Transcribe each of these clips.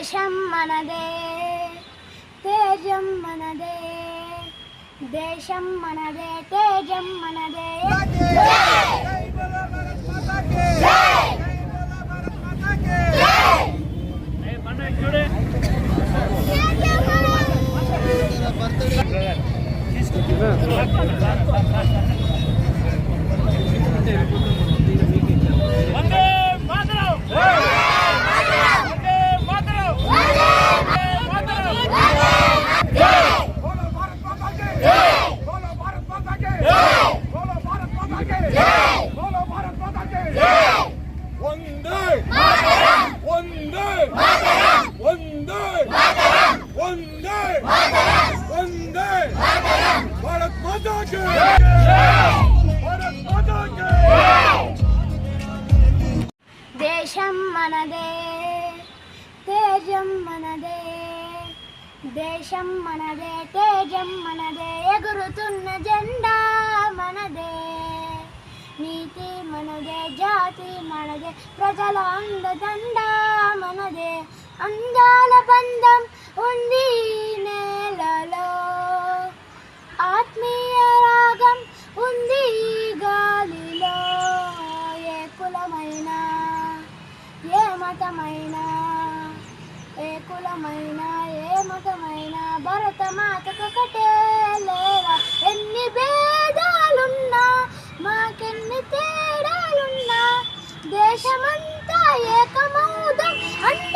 దేశం మనదే తేజం మనదే దేశం మనదే తేజం మనదే. వందే తేజం మనదే ఎగురుతున్న జెండా మనదే. నీతి మనదే జాతి మనదే ప్రజల అందదండ మనదే. అందాల బంధం ఉంది నేలలో. ఆత్మీయ రాగం ఉంది గాలిలో. ఏ కులమైనా ఏ మతమైనా కులమైనా ఏ మతమైనా భరత మాతకొకటే లేరా? ఎన్ని భేదాలున్నా మాకెన్ని తేడాలున్నా? దేశమంతా ఏకమౌదం అంతా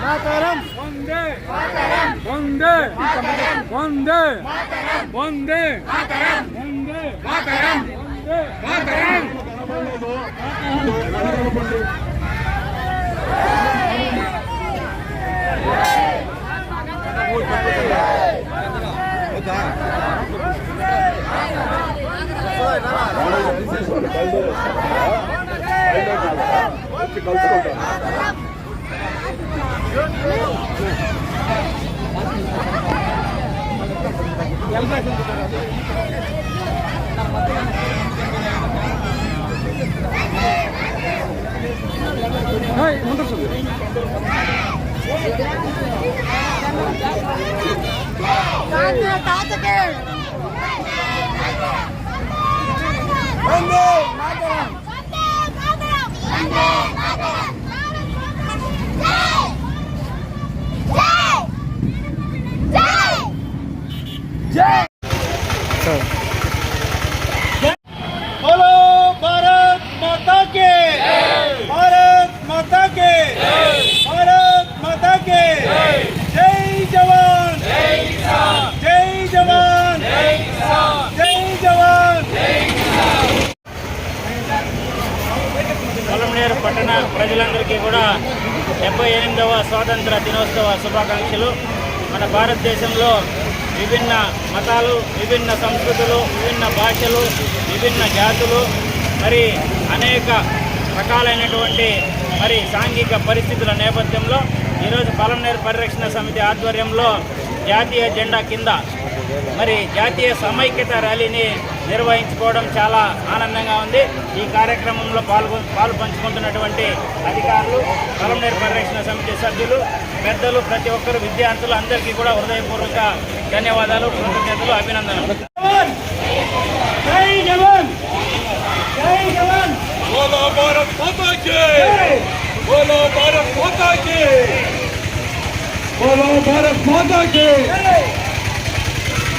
మాతరం వందే వందే వందే వందే Vande Mataram Vande Mataram đâu có đâu Hey, mundur sudah. Tanya, tanya ke. Bandung, Mataram. Jai! ప్రజలందరికీ కూడా డెబ్బై ఎనిమిదవ స్వాతంత్ర దినోత్సవ శుభాకాంక్షలు. మన భారతదేశంలో విభిన్న మతాలు విభిన్న సంస్కృతులు విభిన్న భాషలు విభిన్న జాతులు మరి అనేక రకాలైనటువంటి మరి సాంఘిక పరిస్థితుల నేపథ్యంలో ఈరోజు పొలంనేరు పరిరక్షణ సమితి ఆధ్వర్యంలో జాతీయ జెండా కింద మరి జాతీయ సమైక్యత ర్యాలీని నిర్వహించుకోవడం చాలా ఆనందంగా ఉంది. ఈ కార్యక్రమంలో పాల్గొ పాలు పంచుకుంటున్నటువంటి అధికారులు కలంనేరు పరిరక్షణ సమితి సభ్యులు పెద్దలు ప్రతి ఒక్కరు విద్యార్థులు అందరికీ కూడా హృదయపూర్వక ధన్యవాదాలు కృతజ్ఞతలు అభినందనలు. బోలో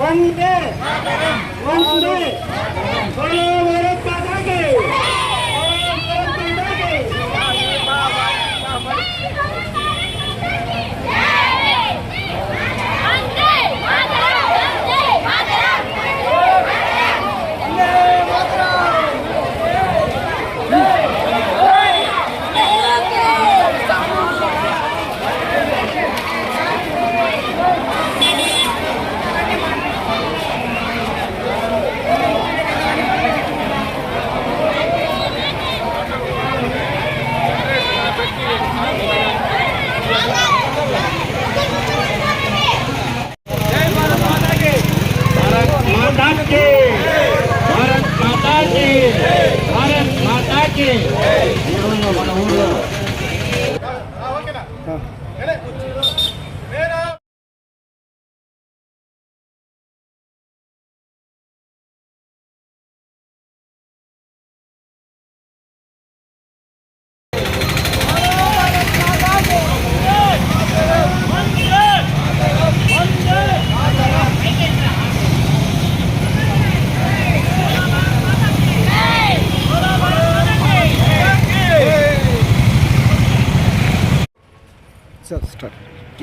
వందే వందే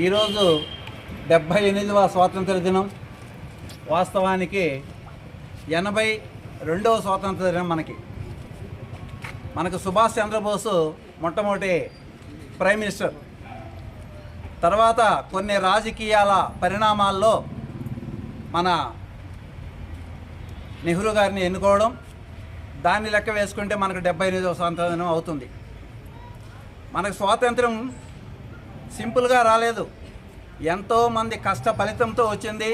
ఈరోజు డెబ్భై ఎనిమిదవ స్వాతంత్ర దినం. వాస్తవానికి ఎనభై రెండవ స్వాతంత్ర దినం మనకి. మనకు సుభాష్ చంద్రబోసు మొట్టమొదటి ప్రైమ్ మినిస్టర్. తర్వాత కొన్ని రాజకీయాల పరిణామాల్లో మన నెహ్రూ గారిని ఎన్నుకోవడం దాన్ని లెక్క వేసుకుంటే మనకు డెబ్బై ఎనిమిదవ స్వాతంత్ర దినం అవుతుంది. మనకు స్వాతంత్రం సింపుల్గా రాలేదు. ఎంతోమంది కష్ట ఫలితంతో వచ్చింది.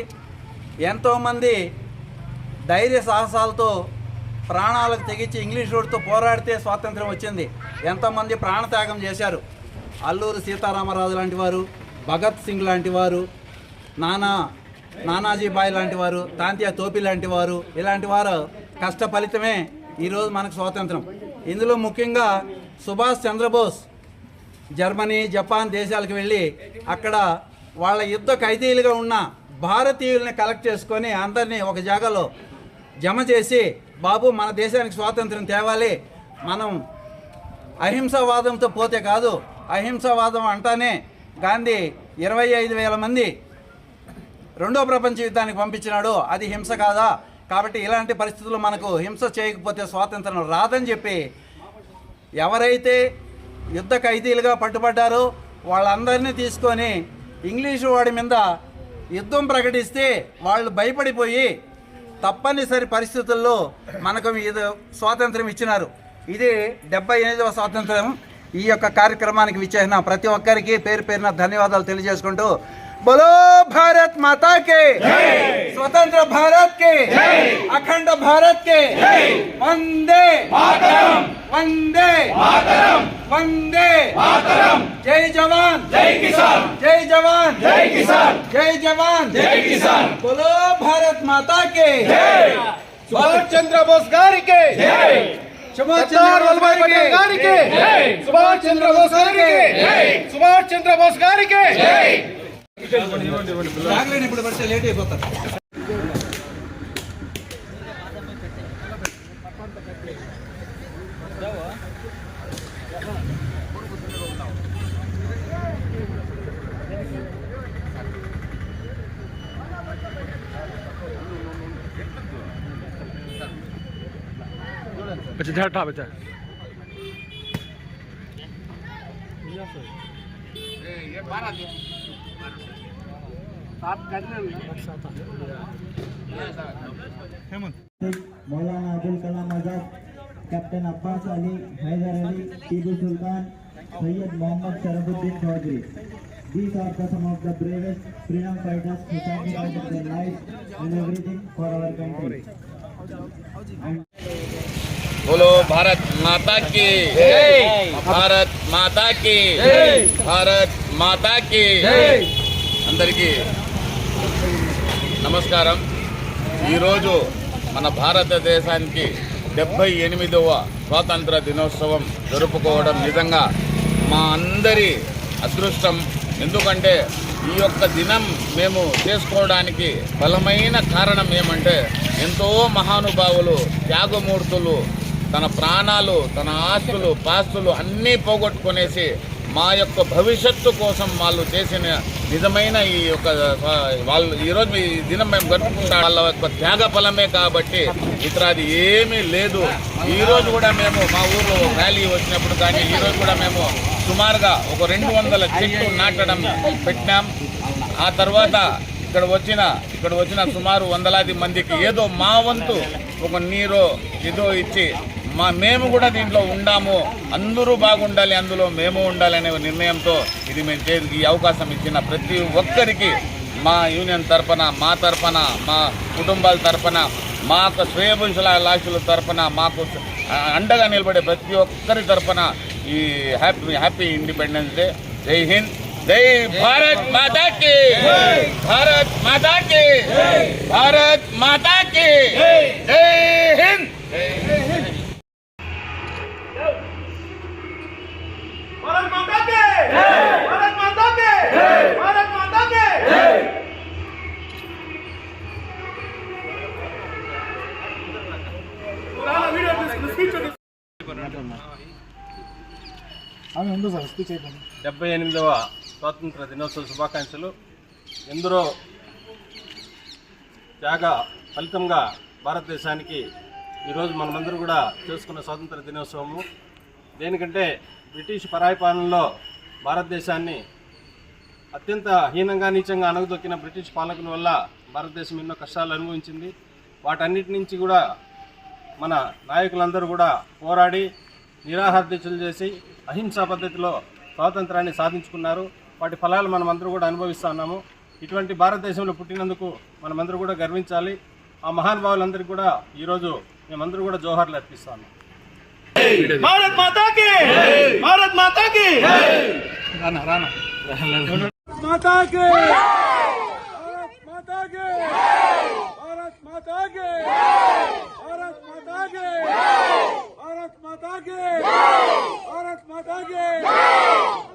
ఎంతోమంది ధైర్య సాహసాలతో ప్రాణాలకు తెగించి ఇంగ్లీష్ రోడ్తో పోరాడితే స్వాతంత్రం వచ్చింది. ఎంతోమంది ప్రాణత్యాగం చేశారు. అల్లూరు సీతారామరాజు లాంటి వారు భగత్ సింగ్ లాంటి వారు నానా నానాజీబాయి లాంటి వారు తాంతియా తోపి లాంటి వారు ఇలాంటి వారు కష్ట ఫలితమే ఈరోజు మనకు స్వాతంత్రం ఇందులో ముఖ్యంగా సుభాష్ చంద్రబోస్ జర్మనీ జపాన్ దేశాలకు వెళ్ళి అక్కడ వాళ్ళ యుద్ధ ఖైదీలుగా ఉన్న భారతీయుల్ని కలెక్ట్ చేసుకొని అందరినీ ఒక జాగాలో జమ చేసి బాబు మన దేశానికి స్వాతంత్రం తేవాలి. మనం అహింసావాదంతో పోతే కాదు అహింసావాదం అంటానే గాంధీ ఇరవై ఐదు వేల మంది రెండో ప్రపంచ యుద్ధానికి పంపించినాడు. అది హింస కాదా? కాబట్టి ఇలాంటి పరిస్థితుల్లో మనకు హింస చేయకపోతే స్వాతంత్రం రాదని చెప్పి ఎవరైతే యుద్ధ ఖైదీలుగా పట్టుబడ్డారు. వాళ్ళందరినీ తీసుకొని ఇంగ్లీషు వాడి మీద యుద్ధం ప్రకటిస్తే వాళ్ళు భయపడిపోయి తప్పనిసరి పరిస్థితుల్లో మనకు ఇది స్వాతంత్రం ఇచ్చినారు. ఇది డెబ్బై ఎనిమిదవ స్వాతంత్రం ఈ యొక్క కార్యక్రమానికి విచ్చేసిన ప్రతి ఒక్కరికి పేరు పేరున ధన్యవాదాలు తెలియజేసుకుంటూ బోలో భారత్ మాతా కే స్వతంత్ర భారత్ కే అఖండ భారత్ కే వందే వందే వందే జై జవాన్ జై కిసాన్ జై జవాన్ జై కిసాన్ జై జవాన్ జై కిసాన్ బోలో భారత్ మాతా కే సుభాష్ చంద్ర బోస్ గారికి సర్దార్ వల్లభాయ్ పటేల్ గారికి సుభాష్ చంద్ర బోస్ గారికి సుభాష్ చంద్ర బోస్ గారికి చాక్లెట్ ఇప్పుడు పడితే లేట్ అయిపోతారు बच्चे ध्यान ठा बच्चा ये बारह Maulana Abdul Kalam Azad captain Abbas Ali Haider Ali Tipu Sultan Syed Mohammed Sharafuddin Chaudhary These are the some of the bravest freedom fighters who sacrificed their lives and everything for our country. बोलो भारत माता की भारत माता की भारत माता की अंदर की నమస్కారం. ఈరోజు మన భారతదేశానికి డెబ్బై ఎనిమిదవ స్వాతంత్ర దినోత్సవం జరుపుకోవడం నిజంగా మా అందరి అదృష్టం. ఎందుకంటే ఈ యొక్క దినం మేము చేసుకోవడానికి బలమైన కారణం ఏమంటే ఎంతో మహానుభావులు త్యాగమూర్తులు తన ప్రాణాలు తన ఆస్తులు పాస్తులు అన్నీ పోగొట్టుకునేసి మా యొక్క భవిష్యత్తు కోసం వాళ్ళు చేసిన నిజమైన ఈ యొక్క వాళ్ళు ఈరోజు ఈ దినం మేము గడుపుకుంటాం వాళ్ళ యొక్క త్యాగ ఫలమే కాబట్టి ఇతర అది ఏమీ లేదు. ఈరోజు కూడా మేము మా ఊర్లో ర్యాలీ వచ్చినప్పుడు కానీ ఈరోజు కూడా మేము సుమారుగా ఒక రెండు వందల చెట్లు నాటడం పెట్టినాం. ఆ తర్వాత ఇక్కడ వచ్చిన ఇక్కడ వచ్చిన సుమారు వందలాది మందికి ఏదో మా వంతు ఒక నీరో ఏదో ఇచ్చి మా మేము కూడా దీంట్లో ఉండాము. అందరూ బాగుండాలి అందులో మేము ఉండాలనే నిర్ణయంతో ఇది మేము చే ఈ అవకాశం ఇచ్చిన ప్రతి ఒక్కరికి మా యూనియన్ తరఫున మా తరఫున మా కుటుంబాల తరఫున మా యొక్క శ్రేయభుషుల లాషుల తరఫున మాకు అండగా నిలబడే ప్రతి ఒక్కరి తరఫున ఈ హ్యాపీ హ్యాపీ ఇండిపెండెన్స్ డే. జై హింద్ జై భారత్ మాతా కి! భారత్ మాతా కి! భారత్ మాతా కి! జై హింద్! డెబ్బై ఎనిమిదవ స్వాతంత్ర దినోత్సవ శుభాకాంక్షలు. ఎందరో త్యాగ ఫలితంగా భారతదేశానికి ఈరోజు మనమందరం కూడా చేసుకున్న స్వాతంత్ర దినోత్సవము. దేనికంటే బ్రిటిష్ పరాయి పాలనలో భారతదేశాన్ని అత్యంత హీనంగా నీచంగా అణగదొక్కిన బ్రిటిష్ పాలకుల వల్ల భారతదేశం ఎన్నో కష్టాలు అనుభవించింది. వాటన్నిటి నుంచి కూడా మన నాయకులందరూ కూడా పోరాడి నిరాహార దీక్షలు చేసి అహింసా పద్ధతిలో స్వాతంత్రాన్ని సాధించుకున్నారు. వాటి ఫలాలు మనమందరూ కూడా అనుభవిస్తా ఉన్నాము. ఇటువంటి భారతదేశంలో పుట్టినందుకు మనమందరూ కూడా గర్వించాలి. ఆ మహానుభావులందరికీ కూడా ఈరోజు మేమందరూ కూడా జోహార్లు అర్పిస్తాము राना राना। माता के। भारत माता के। भारत माता के। भारत माता के। भारत माता के। भारत माता के।